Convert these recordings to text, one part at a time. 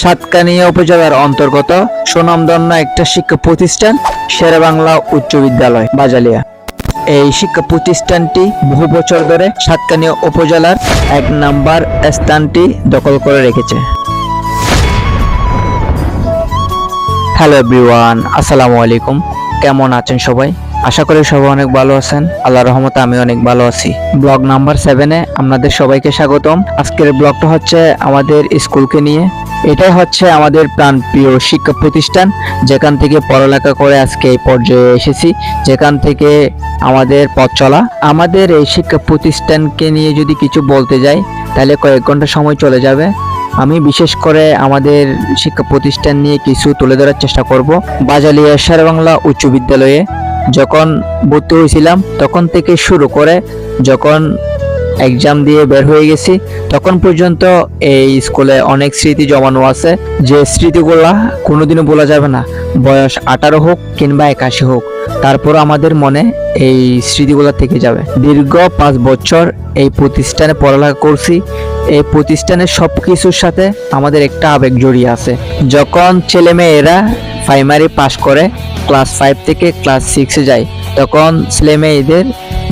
সাতকানিয়া উপজেলার অন্তর্গত সুনামধন্য একটা শিক্ষা প্রতিষ্ঠান শেরে বাংলা উচ্চ বিদ্যালয়, বাজালিয়া। এই শিক্ষা প্রতিষ্ঠানটি বহু বছর ধরে সাতকানিয়া উপজেলার এক নাম্বার স্থানটি দখল করে রেখেছে। হ্যালো এভরিওয়ান, আসসালামু আলাইকুম। কেমন আছেন সবাই? আশা করি সবাই অনেক ভালো আছেন। আল্লাহ রহমতে আমি অনেক ভালো আছি। ব্লগ নাম্বার সেভেনে আপনাদের সবাইকে স্বাগতম। আজকের ব্লগটা হচ্ছে আমাদের স্কুলকে নিয়ে। এটাই হচ্ছে আমাদের প্রাণপ্রিয় শিক্ষা প্রতিষ্ঠান, যেখান থেকে পড়ালেখা করে আজকে এই পর্যায়ে এসেছি, যেখান থেকে আমাদের পথ চলা। আমাদের এই শিক্ষা প্রতিষ্ঠানকে নিয়ে যদি কিছু বলতে যাই, তাহলে কয়েক ঘণ্টা সময় চলে যাবে। আমি বিশেষ করে আমাদের শিক্ষা প্রতিষ্ঠান নিয়ে কিছু তুলে ধরার চেষ্টা করব। বাজালিয়া শের বাংলা উচ্চ বিদ্যালয়ে। যখন ভর্তি হয়েছিলাম, তখন থেকে শুরু করে যখন এক্সাম দিয়ে বের হয়ে গেছি, তখন পর্যন্ত এই স্কুলে অনেক স্মৃতি জমানো আছে। যে স্মৃতিগুলা কোনোদিনও বলা যাবে না। বয়স আঠারো হোক কিংবা একাশি হোক, তারপর আমাদের মনে এই স্মৃতিগুলো থেকে যাবে। দীর্ঘ পাঁচ বছর এই প্রতিষ্ঠানে পড়ালেখা করছি। এই প্রতিষ্ঠানের সব কিছুর সাথে আমাদের একটা আবেগ জড়িয়ে আছে। যখন ছেলে মেয়েরা প্রাইমারি পাশ করে ক্লাস ফাইভ থেকে ক্লাস সিক্সে যায়, তখন ছেলে মেয়েদের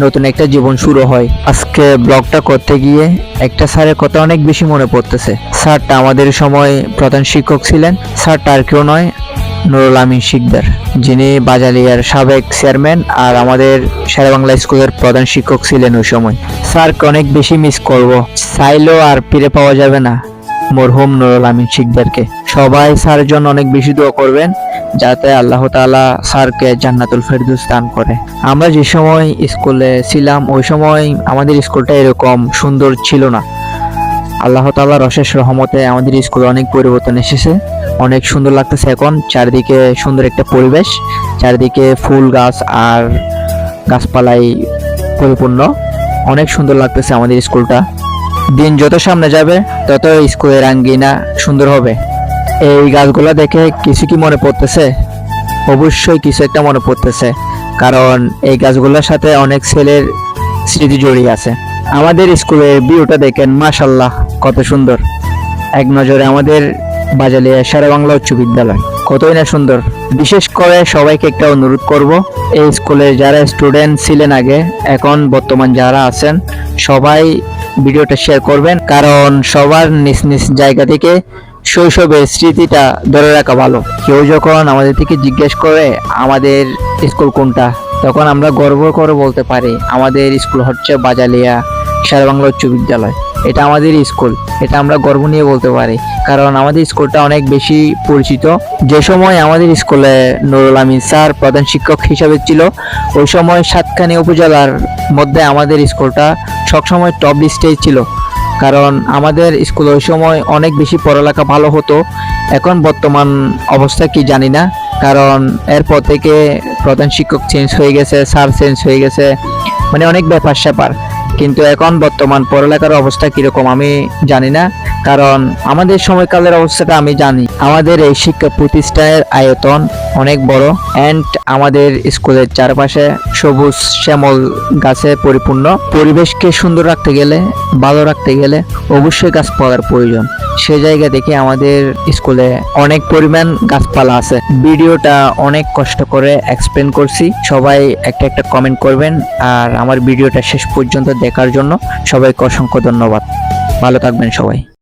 নতুন একটা জীবন শুরু হয়। আজকে ব্লগটা করতে গিয়ে একটা স্যারের কথা অনেক বেশি মনে পড়তেছে। স্যারটা আমাদের সময় প্রধান শিক্ষক ছিলেন, স্যারটা আর কেউ নয়, নুরুল আমিন শিকদার, যিনি বাজালিয়ার সাবেক চেয়ারম্যান আর আমাদের শেরে বাংলা স্কুলের প্রধান শিক্ষক ছিলেন ওই সময়। স্যারকে অনেক বেশি মিস করব, চাইলেও আর ফিরে পাওয়া যাবে না, মরহুম নুরুল আমিন শিকদারকে। সবাই স্যারের জন্য অনেক বেশি দোয়া করবেন যাতে আল্লাহ তাআলা স্যারকে জান্নাতুল ফেরদৌস দান করে। আমরা যে সময় স্কুলে ছিলাম, ওই সময় আমাদের স্কুলটা এরকম সুন্দর ছিল না। আল্লাহ তাআলার অশেষ রহমতে আমাদের স্কুলে অনেক পরিবর্তন এসেছে, অনেক সুন্দর লাগতেছে এখন। চারিদিকে সুন্দর একটা পরিবেশ, চারিদিকে ফুল গাছ আর গাছপালাই পরিপূর্ণ। অনেক সুন্দর লাগতেছে আমাদের স্কুলটা। দিন যত সামনে যাবে তত স্কুলের আঙ্গিনা সুন্দর হবে। এই গাছগুলো দেখে কিছু কি মনে পড়তেছে? অবশ্যই কিছু একটা মনে পড়তেছে, কারণ এই গাছগুলোর সাথে অনেক ছেলের স্মৃতি জড়িয়ে আছে। আমাদের স্কুলের ভিউটা দেখেন মাশাল্লাহ কত সুন্দর। এক নজরে আমাদের বাজালিয়া সারা বাংলা উচ্চ বিদ্যালয়, কতই না সুন্দর। বিশেষ করে সবাইকে একটা অনুরোধ করব, এই স্কুলে যারা স্টুডেন্ট ছিলেন আগে, এখন বর্তমান যারা আছেন, সবাই ভিডিওটা শেয়ার করবেন, কারণ সবার নিজ নিজ জায়গা থেকে শৈশবের স্মৃতিটা ধরে রাখা ভালো। কেউ যখন আমাদের থেকে জিজ্ঞেস করে, আমাদের স্কুল কোনটা? তখন আমরা গর্ব করে বলতে পারি, আমাদের স্কুল হচ্ছে বাজালিয়া সারা বাংলা উচ্চ বিদ্যালয়। এটা আমাদের স্কুল, এটা আমরা গর্ব নিয়ে বলতে পারি। কারণ আমাদের স্কুলটা অনেক বেশি পরিচিত। যে সময় আমাদের স্কুলে নুরুল আমিন স্যার প্রধান শিক্ষক হিসাবে ছিল, ওই সময় সাতখানি উপজেলার মধ্যে আমাদের স্কুলটা সবসময় টপ লিস্টেই ছিল। কারণ আমাদের স্কুল ওই সময় অনেক বেশি পড়ালেখা ভালো হতো। এখন বর্তমান অবস্থা কি জানি না। কারণ এরপর থেকে প্রধান শিক্ষক চেঞ্জ হয়ে গেছে স্যার চেঞ্জ হয়ে গেছে মানে অনেক ব্যাপার স্যাপার কিন্তু এখন বর্তমান পড়ালেখার অবস্থা কীরকম আমি জানি না। কারণ আমাদের সময়কালের অবস্থাটা আমি জানি। আমাদের এই শিক্ষা প্রতিষ্ঠানের আয়তন অনেক বড় অ্যান্ড আমাদের স্কুলের চারপাশে সবুজ শ্যামল গাছে পরিপূর্ণ। পরিবেশকে সুন্দর রাখতে গেলে, ভালো রাখতে গেলে অবশ্যই গাছপালার প্রয়োজন। সে জায়গা দেখে আমাদের স্কুলে অনেক পরিমাণ গাছপালা আছে। ভিডিওটা অনেক কষ্ট করে এক্সপ্লেন করছি। সবাই একটা একটা কমেন্ট করবেন আর আমার ভিডিওটা শেষ পর্যন্ত দেখার জন্য সবাইকে অসংখ্য ধন্যবাদ। ভালো থাকবেন সবাই।